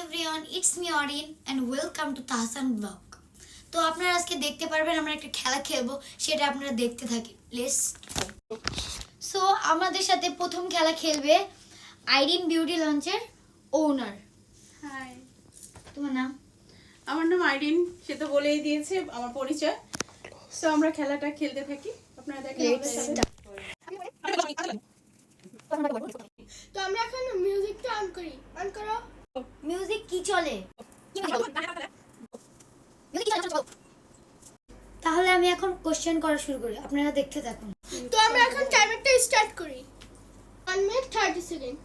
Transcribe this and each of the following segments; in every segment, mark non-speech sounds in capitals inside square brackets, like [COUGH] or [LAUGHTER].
Everyone it's me Orin and welcome to Tahsan blog তো আপনারা আজকে দেখতে পারবেন আমরা একটা খেলা খেলব সেটা আপনারা দেখতে সো আমাদের সাথে প্রথম খেলা খেলবে আইরিন বিউটি লঞ্চের ওনার হাই তোমার নাম? আমার নাম আইরিন সে তো বলেই দিয়েছে আমার পরিচয়। সো আমরা খেলাটা খেলতে থাকি। আপনারা দেখেন আমাদের সাথে। তো আমরা এখন মিউজিকটা অন করি অন করো। মিউজিক কি চলে? তাহলে আমি এখন কোশ্চেন করা শুরু করি আপনারা দেখতে থাকুন। তো আমরা এখন টাইমারটা স্টার্ট করি। 1 minute 30 second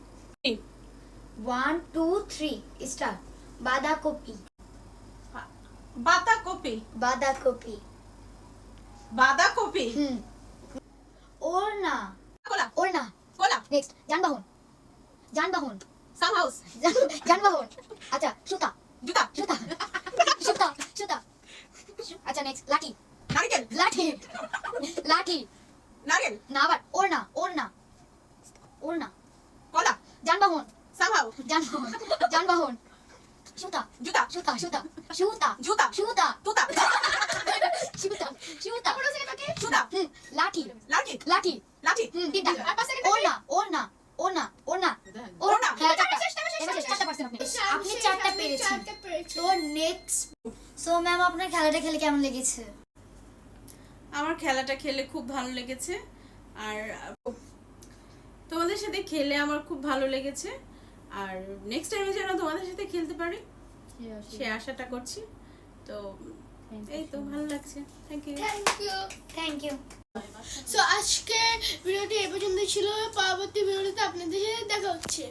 one two three start বাঁধাকপি। বাঁধাকপি? বাঁধাকপি। বাঁধাকপি? হুম। ওর না কোলা ওর না কোলা নেক্সট যানবাহন। যানবাহন। সাম হাউস [LAUGHS] যানবাহন। আচ্ছা সুতা। জুতা। সুতা। সুতা সুতা। আচ্ছা নেক্সট লাঠি। নারকেল। লাঠি। লাঠি। নারকেল। না আবার ওর না ওর না ওর যানবাহন। সাম হাউস যানবাহন। যানবাহন। সুতা। জুতা। সুতা সুতা। সুতা। জুতা। সুতা। তুতা। সুতা। সুতা। সুতা। লাঠি। লাঠি। লাঠি। লাঠি। হুম তিনটা। ওর না ওর না ওর না ওর না ওর না হ্যাঁ চারটা এবার শেষ, চারটা পারছেন আপনি আপনি চারটা পেরেছেন। তো নেক্সট সো ম্যাম আপনার খেলাটা খেলে কেমন লেগেছে? আমার খেলাটা খেলে খুব ভালো লেগেছে। আর তোমাদের সাথে খেলে আমার খুব ভালো লেগেছে। আর নেক্সট টাইমে যেন তোমাদের সাথে খেলতে পারি সে আশাটা করছি। তো এই তো ভালো লাগছে। Thank you thank you thank you so আজকে ভিডিওটি এ পর্যন্ত ছিল। পরবর্তী ভিডিওতে আপনাদের সাথে দেখা হচ্ছে।